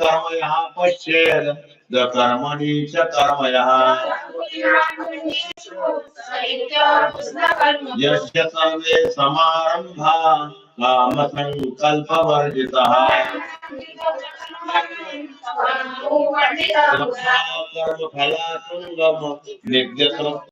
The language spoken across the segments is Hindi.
कर्मयः पश्येद द कर्मणि च कर्मयः यस्य कामसङ्कल्पवर्जितः कर्मफलासङ्गम नित्यतृप्तिराश्रयः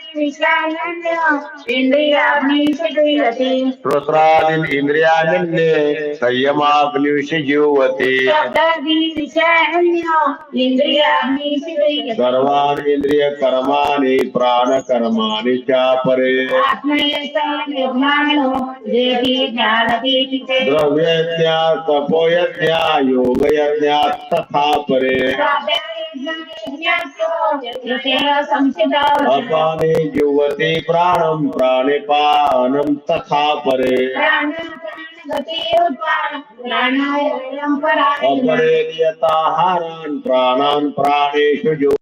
श्रोत्रादीन् इन्द्रियाण्ये संयमाग्नेषु युवति इंद्रियाग्निषु सर्वाणि इन्द्रियकर्माणि प्राणकर्माणि चापरे। निर्माणो देहि ज्ञानति द्रव्यज्ञा तपोयज्ञा योगयज्ञा तथा परे। अपाने प्राणम प्राणे पानम तथा परे। अपरे नियताहारान् प्राणान् प्राणेषु